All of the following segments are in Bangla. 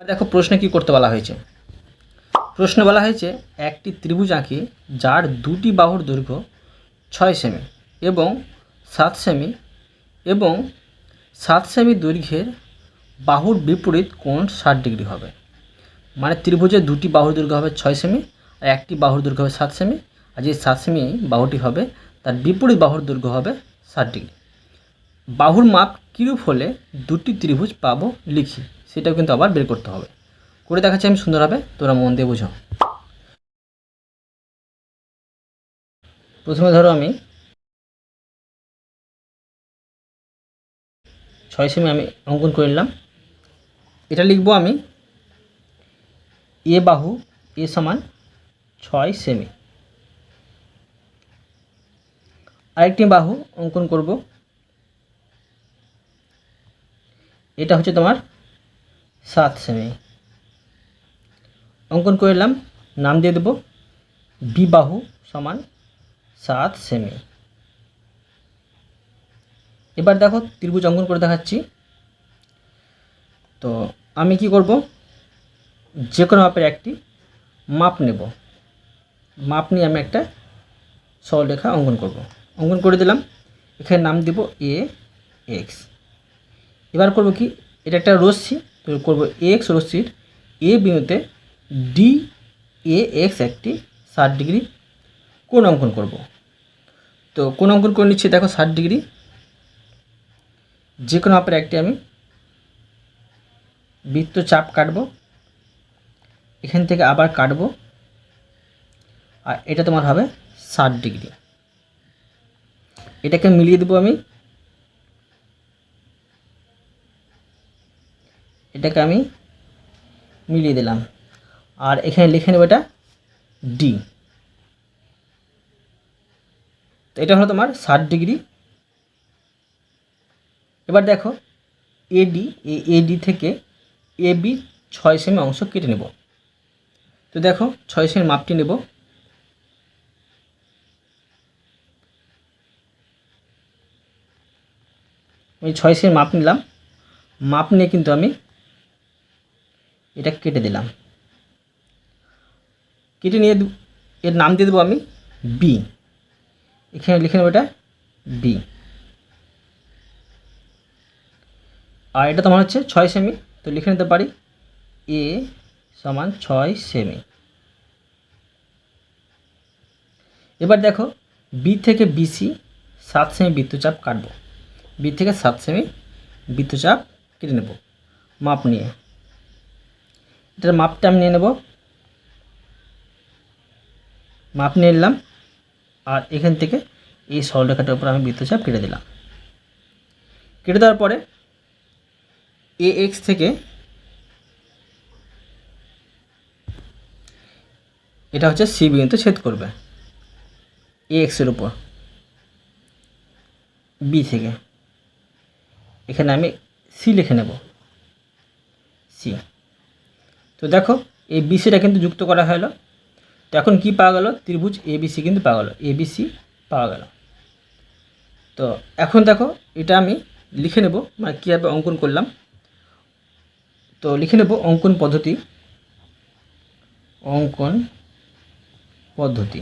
দেখো প্রশ্নে কি করতে বলা হয়েছে? প্রশ্নে বলা হয়েছে একটি ত্রিভুজ আঁকি যার দুটি বাহুর দৈর্ঘ্য ছয় সেমি এবং সাত সেমি এবং সাত সেমি দৈর্ঘ্যের বাহুর বিপরীত কোণ ষাট ডিগ্রি হবে। মানে ত্রিভুজের দুটি বাহুর দৈর্ঘ্য হবে ছয় সেমি, আর একটি বাহুর দৈর্ঘ্য হবে সাত সেমি, আর যে সাত সেমি বাহুটি হবে তার বিপরীত বাহুর দৈর্ঘ্য হবে ষাট ডিগ্রি। বাহুর মাপ কীরূপ হলে দুটি ত্রিভুজ পাবো লিখি? সেটাও কিন্তু আবার বের করতে হবে। করে দেখাচ্ছি আমি সুন্দরভাবে তোরা মন দিয়ে বুঝো। প্রথমে ধরো আমি ছয় সেমি আমি অঙ্কন করে নিলাম। এটা লিখব আমি এ বাহু এ সমান ছয় সেমি। আরেকটি বাহু অঙ্কন করব। এটা হচ্ছে তোমার সাত সেমি অঙ্কন করলাম নাম দিয়ে দেব, বিবাহু সমান সাত সেমি এবার দেখো ত্রিভুজ অঙ্কন করে দেখাচ্ছি। তো আমি কি করব? যে কোনো মাপের একটি মাপ নেব। মাপ নিয়ে আমি একটা সরলরেখা অঙ্কন করব। অঙ্কন করে দিলাম, এখানে নাম দিব এ এক্স এবার করব কি? এটা একটা রশ্মি করব এক্স রশ্মির এ বিন্দুতে ডি এ এক্স একটি ষাট ডিগ্রি কোন অঙ্কন করব। তো কোন অঙ্কন করে নিচ্ছি দেখো ষাট ডিগ্রি। যে কোনো মাপের একটি আমি বৃত্ত চাপ কাটবো। এখান থেকে আবার কাটবো। আর এটা তোমার হবে ষাট ডিগ্রি। এটাকে মিলিয়ে দেবো আমি এটাকে আমি মিলিয়ে দিলাম। আর এখানে লিখে নেব এটা ডি তো এটা হলো তোমার ষাট ডিগ্রি। এবার দেখো এডি এই এডি থেকে এ বি ছয় সেমি অংশ কেটে নেব। তো দেখো, ছয় সেমির মাপটি নেব। আমি ছয় সেমির মাপ নিলাম। মাপ নিয়ে কিন্তু আমি এটা কেটে দিলাম। কেটে নিয়ে এর নাম দিয়ে দেবো আমি বি এখানে লিখে নেব এটা বি আর এটা তোমার হচ্ছে ছয় সেমি তো লিখে নিতে পারি এ সমান ছয় সেমি এবার দেখো বি থেকে বিসি সাত সেমি বৃত্তচাপ কাটবো। বি থেকে সাত সেমি বৃত্তচাপ কেটে নেব। মাপ নিয়ে। এটার মাপটা আমি নিয়ে নেব। মাপ নিয়ে নিলাম। আর এখান থেকে এই সরলরেখাটার উপর আমি বৃত্তচাপ কেটে দিলাম। কেটে দেওয়ার পরে এ এক্স থেকে এটা হচ্ছে সি বিন্দু ছেদ করবে এ এক্সের উপর বি থেকে। এখানে আমি সি লিখে নেব সি তো দেখো এই বিসিটা কিন্তু যুক্ত করা হলো। তো এখন কি পাওয়া গেল? ত্রিভুজ এবিসি কিন্তু পাওয়া গেল। এবিসি পাওয়া গেল। তো এখন দেখো, এটা আমি লিখে নেব মানে কীভাবে অঙ্কন করলাম। তো লিখে নেব অঙ্কন পদ্ধতি। অঙ্কন পদ্ধতি।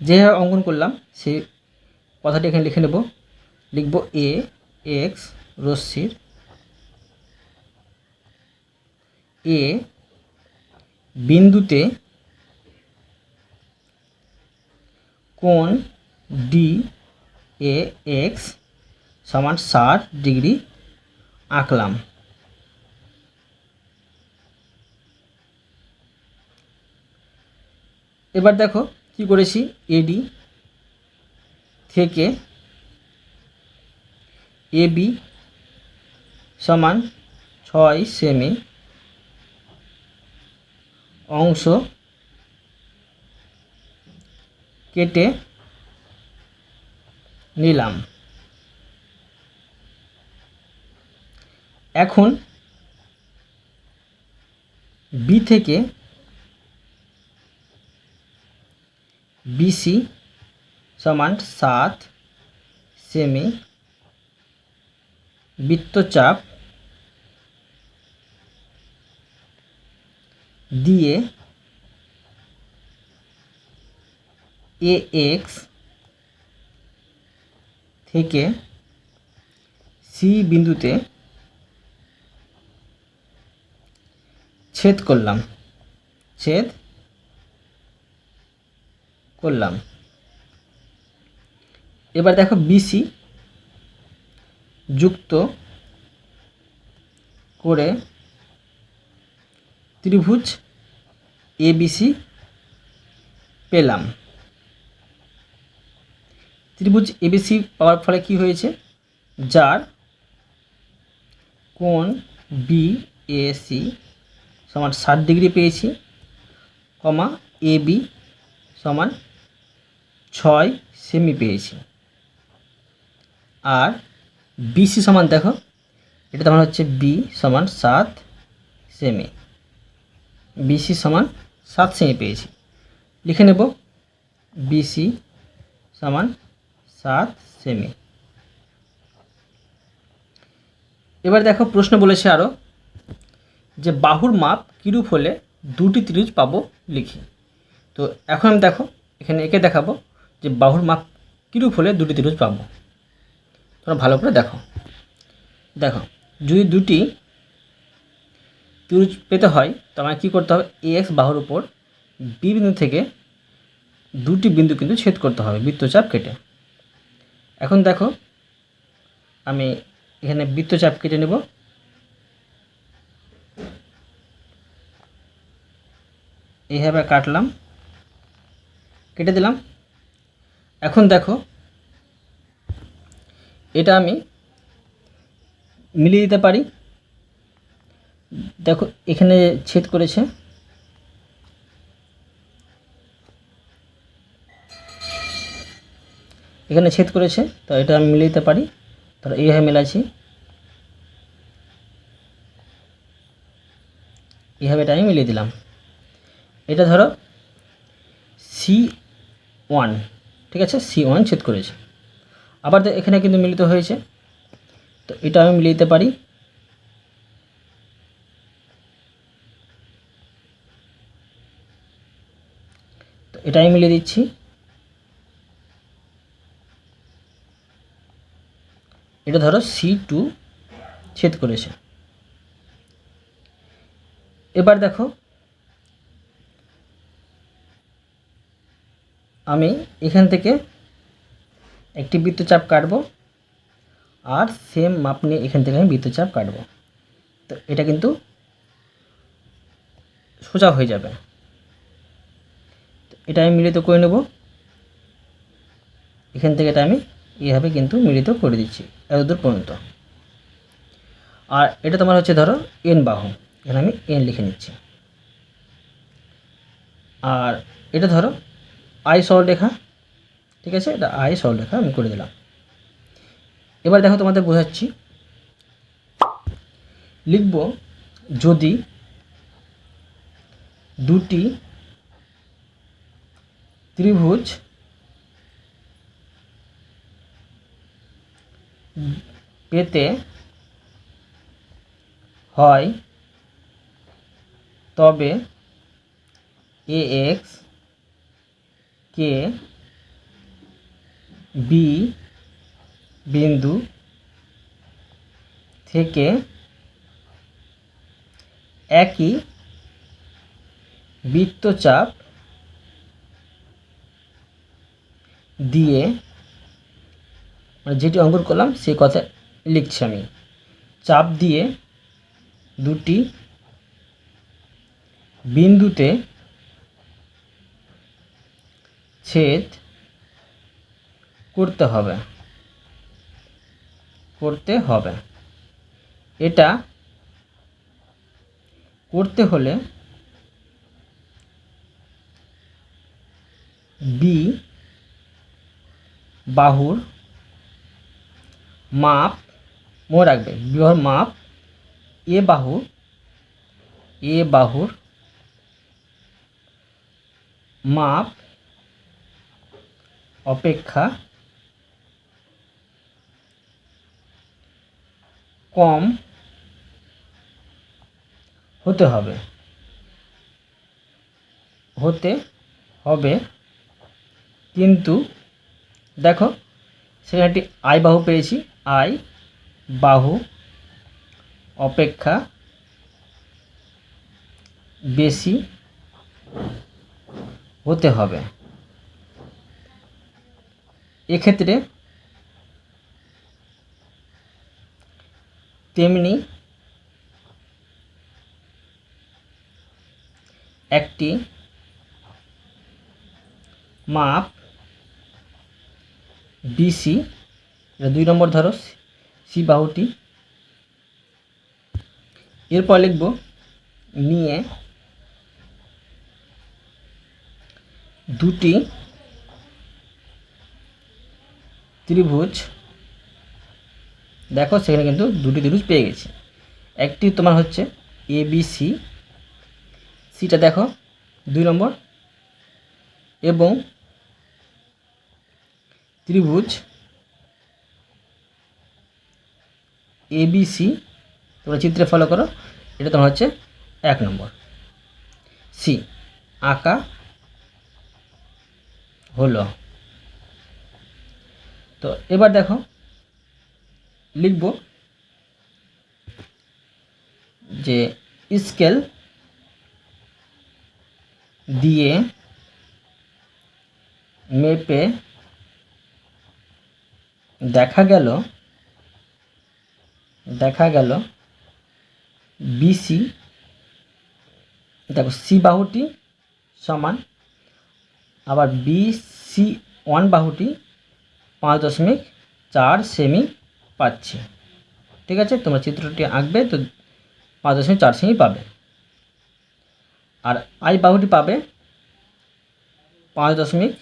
যেভাবে অঙ্কন করলাম, সেই কথাটি এখানে লিখে নেব। লিখব এ এক্স রশ্মির এ বিন্দুতে কোণ ডি এ এক্স সমান ষাট ডিগ্রি আঁকলাম। এবার দেখো কি করেছি? এডি থেকে এ বি সমান ছয় সেমি অংশ কেটে নিলাম। এখন বি থেকে বিসি সমান সাত সেমি বৃত্তচাপ দিয়ে এ এক্স থেকে সি বিন্দুতে ছেদ করলাম। ছেদ করলাম। এবার দেখো বিসি যুক্ত করে ত্রিভুজ এবিসি পেলাম। ত্রিভুজ এবিসি পাওয়ার ফলে কি হয়েছে? যার কোণ বি এসি সমান ষাট ডিগ্রি পেয়েছি, কমা এ বি সমান ছয় সেমি পেয়েছি। আর বিসি সমান দেখো, এটা তোমার হচ্ছে বি সমান সাত সেমি। বিসি সমান সাত সেমি পেয়েছি। লিখে নেব বিসি সমান সাত সেমি এবার দেখো প্রশ্ন বলেছে আরও যে বাহুর মাপ কিরূপ হলে দুটি ত্রিভুজ পাবো লিখি। তো এখন আমি দেখো এখানে একে দেখাবো যে বাহুর মাপ কিরূপ হলে দুটি ত্রিভুজ পাবো। তোমরা ভালো করে দেখো। দেখো, যদি দুটি ত্রিভুজ পেতে হয়, তো আমাকে কী করতে হবে? এ এক্স বাহুর উপর বি বিন্দু থেকে দুটি বিন্দু কিন্তু ছেদ করতে হবে, বৃত্তচাপ কেটে। এখন দেখো, আমি এখানে বৃত্তচাপ কেটে নেব। এইভাবে কাটলাম, কেটে দিলাম। এখন দেখো, এটা আমি মিলিয়ে দিতে পারি। দেখো, এখানে ছেদ করেছে। এখানে ছেদ করেছে, তো এটা আমি মিলিয়ে দিতে পারি। ধরো, এইভাবে মেলাচ্ছি। এইভাবে এটা আমি মিলিয়ে দিলাম। এটা ধরো সি ওয়ান ঠিক আছে? সি ওয়ান ছেদ করেছে। আবার এখানে কিন্তু মিলিত হয়েছে। তো এটা আমি মিলিয়ে দিতে পারি তো এটা আমি মিলিয়ে দিচ্ছি। এটা ধরো সি টু ছেদ করেছে। এবার দেখো, আমি এখান থেকে একটি বৃত্তচাপ কাটবো আর সেম মাপ নিয়ে এখান থেকে আমি বৃত্তচাপ কাটবো। তো এটা কিন্তু সোজা হয়ে যাবে। এটা আমি মিলিত করে নেব। এখান থেকে এটা আমি এইভাবে কিন্তু মিলিত করে দিচ্ছি, এতদূর পর্যন্ত। আর এটা তোমার হচ্ছে ধরো এন বাহু, এখানে আমি এন লিখে নিচ্ছি। আর এটা ধরো আই সরলরেখা ঠিক আছে? এটা আই সরলরেখা আমি করে দিলাম। এবার দেখো তোমাদের বোঝাচ্ছি। লিখব যদি দুটি ত্রিভুজ পেতে হয় তবে এ এক্স কে বি বিন্দু থেকে একই বৃত্তচাপ দিয়ে মানে যেটি অঙ্কন করলাম, সেই কথা লিখছি আমি। চাপ দিয়ে দুটি বিন্দুতে ছেদ করতে হবে। করতে হবে। এটা করতে হলে বি বাহুর মাপ, মনে রাখবে বি বাহুর মাপ, এ বাহু এ বাহুর মাপ অপেক্ষা কম হতে হবে। হতে হবে, কিন্তু দেখো, সেখানে একটি আই বাহু পেয়েছি। আই বাহু অপেক্ষা বেশি হতে হবে। এক্ষেত্রে তেমনি একটি মাপ বিসি এটা দুই নম্বর ধরো সি বাহুটি। এরপর লিখব নিয়ে দুটি ত্রিভুজ। দেখো, সেখানে কিন্তু দুটি ত্রিভুজ পেয়ে গেছি। একটি তোমার হচ্ছে এ বি সি সিটা দেখো, দুই নম্বর। এবং ত্রিভুজ এ বি সি তোমরা চিত্রে ফলো করো, এটা তোমার হচ্ছে এক নম্বর। সি আঁকা, হলো। তো এবার দেখো, লিখব যে স্কেল দিয়ে মেপে দেখা গেল দেখা গেল বিসি দেখো সি বাহুটি সমান, আবার বি সি ওয়ান বাহুটি পাঁচ দশমিক চার সেমি পাচ্ছি। ঠিক আছে? তোমরা চিত্রটি আঁকবে তো পাঁচ দশমিক চার সেমি পাবে। আর আই বাহুটি পাবে পাঁচ দশমিক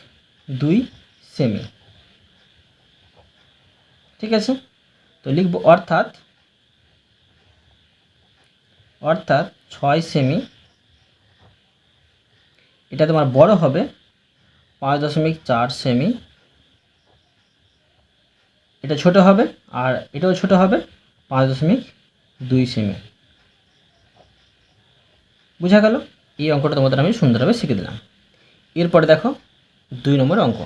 দুই সেমি। ঠিক আছে? তো লিখব অর্থাৎ অর্থাৎ ছয় সেমি এটা তোমার বড় হবে পাঁচ দশমিক চার সেমি এটা ছোট হবে আর এটাও ছোট হবে পাঁচ দশমিক দুই সেমি বোঝা গেল? এই অঙ্কটা তোমাদের আমি সুন্দরভাবে শিখে দিলাম। এরপরে দেখো দুই নম্বর অঙ্ক।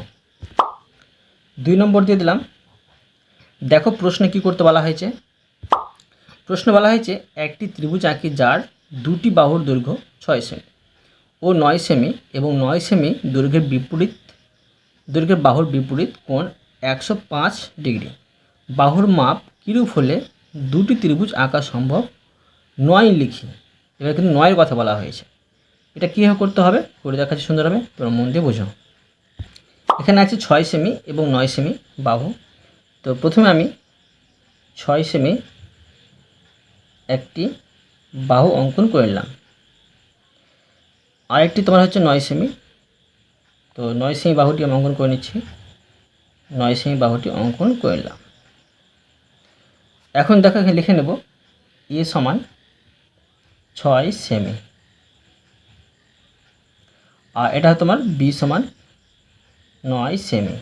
দুই নম্বর দিয়ে দিলাম দেখো প্রশ্নে কি করতে বলা হয়েছে? প্রশ্ন বলা হয়েছে, একটি ত্রিভুজ আঁকি যার দুটি বাহুর দৈর্ঘ্য ছয় সেমি ও নয় সেমি এবং নয় সেমি দৈর্ঘ্যের বিপরীত, দৈর্ঘ্যের বাহুর বিপরীত কোণ একশো পাঁচ ডিগ্রি। বাহুর মাপ কিরূপ হলে দুটি ত্রিভুজ আঁকা সম্ভব? নয় লিখি। এবার কিন্তু নয়ের কথা বলা হয়েছে। এটা কীভাবে করতে হবে? করে দেখাচ্ছি সুন্দর হবে তোমরা মন দিয়ে বোঝো। এখানে আছে ছয় সেমি এবং নয় সেমি বাহু। তো প্রথমে আমি ছয় সেমি একটি বাহু অঙ্কন করে নিলাম। আরেকটি তোমার হচ্ছে নয় সেমি। তো নয় সেমি বাহুটি আমি অঙ্কন করে নিচ্ছি। নয় সেমি বাহুটি অঙ্কন করে নিলাম। এখন দেখো লিখে নেব এ সমান ছয় সেমি। আর এটা তোমার বি সমান নয় সেমি।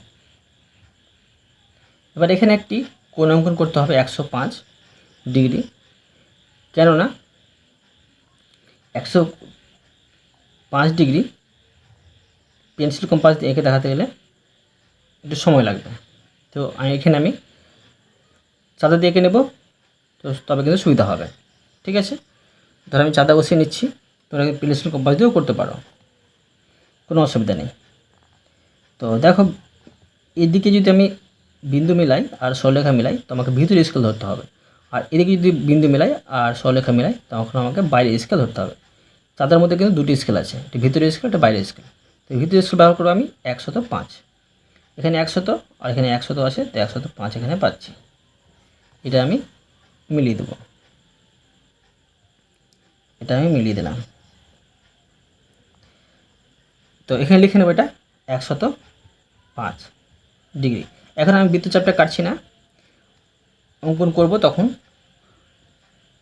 এবার এখানে একটি কোণ অঙ্কন করতে হবে একশো পাঁচ ডিগ্রি। কেননা একশো পাঁচ ডিগ্রি পেন্সিল কম্পাস দিয়ে এঁকে দেখাতে গেলে একটু সময় লাগবে। তো এখানে আমি চাঁদা দিয়ে এঁকে নেব, তো তবে কিন্তু সুবিধা হবে। ঠিক আছে? ধর আমি চাঁদা বসিয়ে নিচ্ছি, তোমরা পেন্সিল কম্পাস দিয়েও করতে পারো। কোনো অসুবিধা নেই। তো দেখো, এদিকে যদি আমি বিন্দু মিলাই আর সরলেখা মিলাই তো আমাকে ভিতরে স্কেল ধরতে হবে। আর এদিকে যদি বিন্দু মিলাই আর সরলেখা মিলাই, তখন আমাকে বাইরে স্কেল ধরতে হবে। তাদের মধ্যে কিন্তু দুটি স্কেল আছে, একটি ভিতরে স্কেল একটা বাইরের স্কেল তো ভিতরে স্কেল ব্যবহার করব আমি একশত পাঁচ। এখানে একশত আর এখানে একশত আছে, তো একশত পাঁচ এখানে পাচ্ছি। এটা আমি মিলিয়ে দেবো। এটা আমি মিলিয়ে দিলাম। তো এখানে লিখে নেব এটা একশত পাঁচ ডিগ্রি। এখন আমি বৃত্তচাপটা কাটছি না। অঙ্কন করব তখন।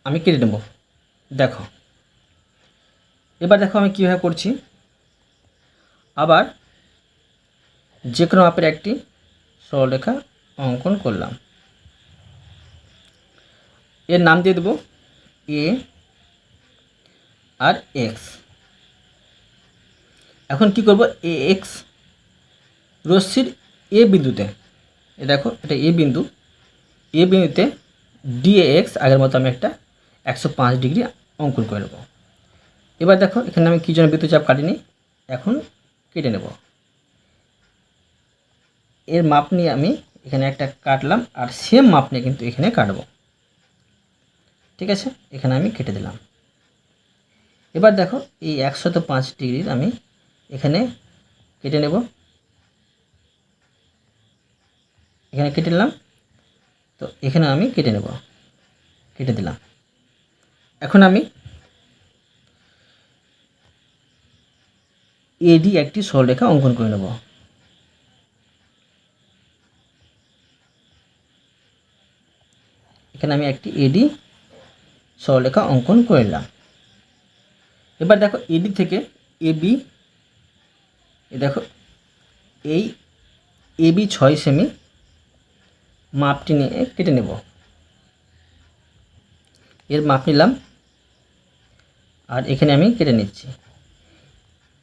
আমি কেটে নেব। দেখো। এবার দেখো আমি কীভাবে করছি। আবার যে কোনো মাপের একটি সরলরেখা অঙ্কন করলাম। এর নাম দিয়ে দেবো এ আর এক্স এখন কি করব? এ এক্স রশ্মির এ বিন্দুতে। এ দেখো, এটা এ বিন্দু। এ বিন্দুতে ডিএ এক্স আগের মতো আমি একটা একশো পাঁচ ডিগ্রি অঙ্কন করে নেব। এবার দেখো, এখানে আমি কী জন্য বৃত্তচাপ কাটিনি? এখন কেটে নেব। এর মাপ নিয়ে আমি এখানে একটা কাটলাম, আর সেম মাপ নিয়ে কিন্তু এখানে কাটবো। ঠিক আছে? এখানে আমি কেটে দিলাম। এবার দেখো, এই একশত পাঁচ ডিগ্রির আমি এখানে কেটে নেব। এখানে কেটে নিলাম। তো এখানে আমি কেটে নেব। কেটে দিলাম। এখন আমি এডি একটি সরলরেখা অঙ্কন করে নেব। এখানে আমি একটি এডি সরলরেখা অঙ্কন করে নিলাম। এবার দেখো এডি থেকে এবি দেখো এই এবি ছয় সেমি মাপটি নিয়ে কেটে নেব। এর মাপ নিলাম আর এখানে আমি কেটে নিচ্ছি।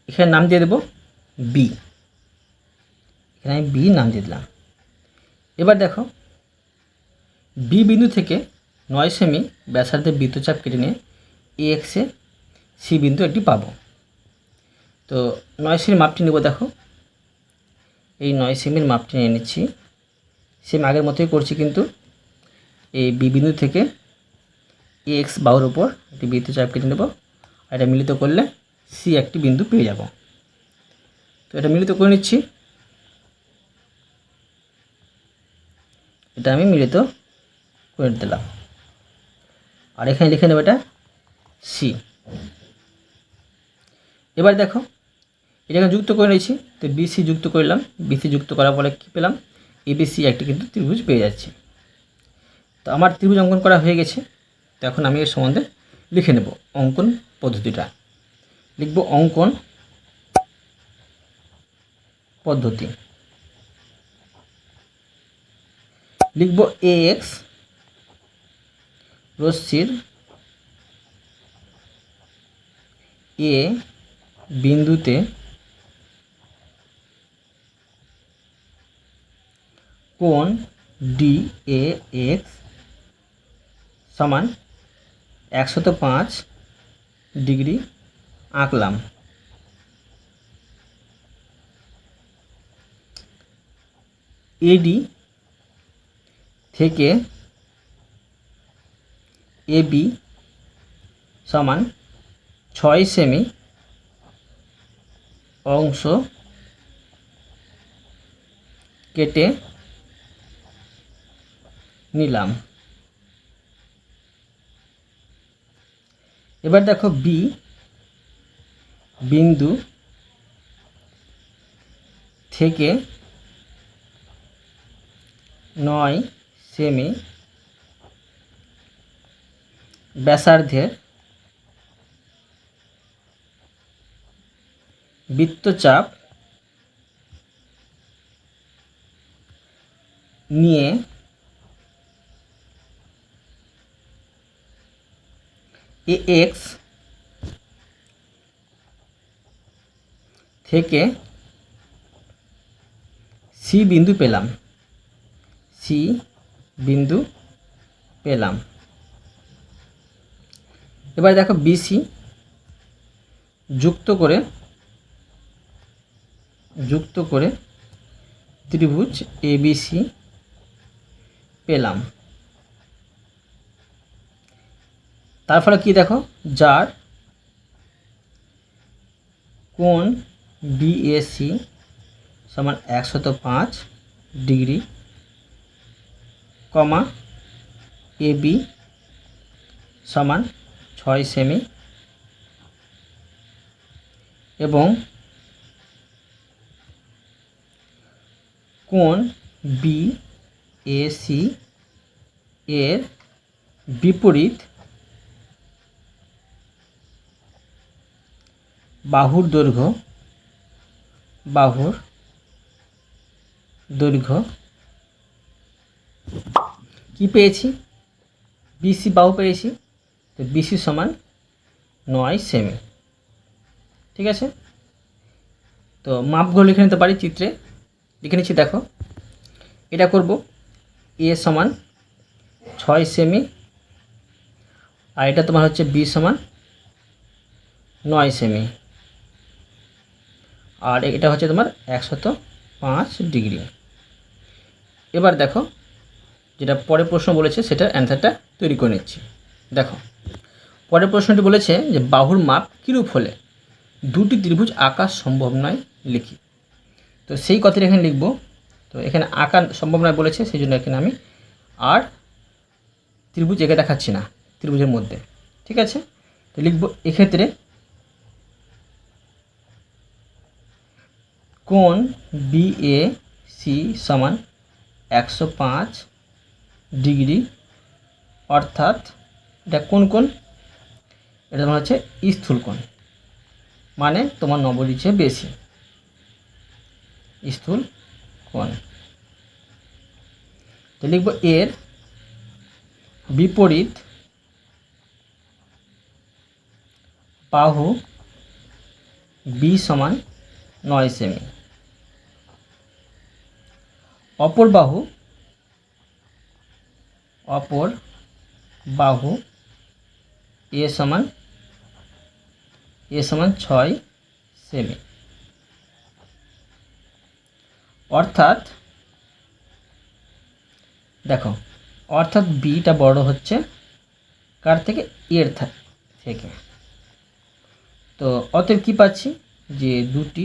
এখানে নাম দিয়ে দেব বি এখানে আমি বি নাম দিয়ে দিলাম। এবার দেখো বি বিন্দু থেকে নয় সেমি ব্যাসার্ধের বৃত্তচাপ কেটে নিয়ে এ এক্সে সি বিন্দু একটি পাবো। তো নয় সেমির মাপটি নেব দেখো। এই নয় সেমির মাপটি নিয়ে নিচ্ছি। সেম আগের মতোই করছি কিন্তু এই বি বিন্দু থেকে এ এক্স বাহুর উপর একটি বৃত্তচাপ কেটে নেব আর এটা মিলিত করলে সি একটি বিন্দু পেয়ে যাব। তো এটা মিলিত করে নিচ্ছি। এটা আমি মিলিত করে দিলাম। আর এখানে লিখে নেব এটা সি এবার দেখো, এটাকে যুক্ত করে নিয়েছি, তো বিসি যুক্ত করলাম। বিসি যুক্ত করার পরে কী পেলাম? এবিসি একটি কিন্তু ত্রিভুজ পেয়ে যাচ্ছে। তো আমার ত্রিভুজ অঙ্কন করা হয়ে গেছে। তো এখন আমি এর সম্বন্ধে লিখে নেব অঙ্কন পদ্ধতিটা। লিখব অঙ্কন পদ্ধতি। লিখব এ এক্স রশ্মির এ বিন্দুতে কোণ ডি এ এক্স সমান একশত পাঁচ ডিগ্রি আঁকলাম? এডি থেকে এবি সমান ছয় সেমি অংশ কেটে নিলাম। এবার দেখো বি বিন্দু থেকে নয় সেমি ব্যাসার্ধের বৃত্তচাপ নিয়ে এ এক্স থেকে সি বিন্দু পেলাম। সি বিন্দু পেলাম। এবার দেখো বিসি যুক্ত করে যুক্ত করে ত্রিভুজ এবিসি পেলাম। তার ফলে কি দেখো? যার কোণ বিএসি সমান একশত পাঁচ ডিগ্রি, কমা এবি সমান ছয় সেমি এবং কোন বি এ সি এর বিপরীত বাহুর দৈর্ঘ্য বাহুর দৈর্ঘ্য, কি পেয়েছি? বিসি বাহু পেয়েছি, তো বিসি সমান নয় সেমি ঠিক আছে? তো মাপগুলো লিখে নিতে পারি চিত্রে। লিখে নিচ্ছি, দেখো। এটা করব। এ সমান ছয় সেমি আর এটা তোমার হচ্ছে বি সমান নয় সেমি আর এটা হচ্ছে তোমার একশত পাঁচ ডিগ্রি। এবার দেখো, যেটা পরের প্রশ্ন বলেছে, সেটার অ্যান্সারটা তৈরি করে নিচ্ছি। দেখো, পরের প্রশ্নটি বলেছে যে বাহুর মাপ কীরূপ হলে? দুটি ত্রিভুজ আঁকা সম্ভব নয় লিখি। তো সেই কথাটা এখানে লিখব। তো এখানে আঁকা সম্ভব নয় বলেছে, সেই জন্য এখানে আমি আর ত্রিভুজ এঁকে দেখাচ্ছি না, ত্রিভুজের মধ্যে। ঠিক আছে? তো লিখব, এক্ষেত্রে কোণ বি এ সি সমান একশো পাঁচ ডিগ্রি? অর্থাৎ এটা কোন কোণ? এটা তোমার হচ্ছে স্থূল মানে তোমার নব্বই চেয়ে বেশি। স্থূল কোণ। তো লিখব এর বিপরীত বাহু বি সমান নয় সেমি। অপর বাহু অপর বাহু, এ সমান এ সমান ছয় সেমি। অর্থাৎ, দেখো, অর্থাৎ বিটা বড় হচ্ছে কার থেকে? এর থেকে। তো অতএব কি পাচ্ছি? যে দুটি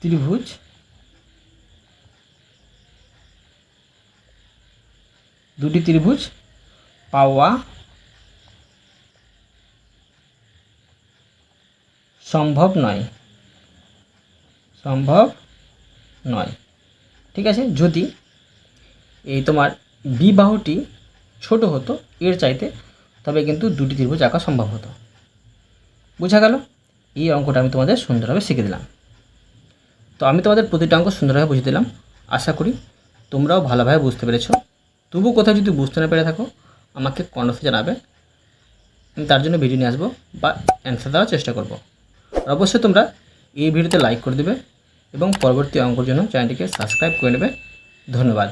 ত্রিভুজ। দুটি ত্রিভুজ, পাওয়া, সম্ভব নয়। সম্ভব নয়। ঠিক আছে, যদি এই তোমার বিবাহটি ছোট হতো এর চাইতে, তবে কিন্তু দুটি ত্রিভুজ আঁকা সম্ভব হতো। বোঝা গেল? এই অঙ্কটা আমি তোমাদের সুন্দরভাবে শিখে দিলাম। তো আমি তোমাদের প্রতিটা অঙ্ক সুন্দরভাবে বুঝে দিলাম। আশা করি তোমরাও ভালোভাবে বুঝতে পেরেছ। তবু কোথাও যদি বুঝতে না পেরে থাকো, আমাকে কমেন্টসে জানাবে। আমি তার জন্য ভিডিও নিয়ে আসব বা অ্যান্সার দেওয়ার চেষ্টা করব। আর অবশ্যই তোমরা এই ভিডিওতে লাইক করে দেবে এবং পরবর্তী অঙ্কর জন্য চ্যানেলটিকে সাবস্ক্রাইব করে নেবে। ধন্যবাদ।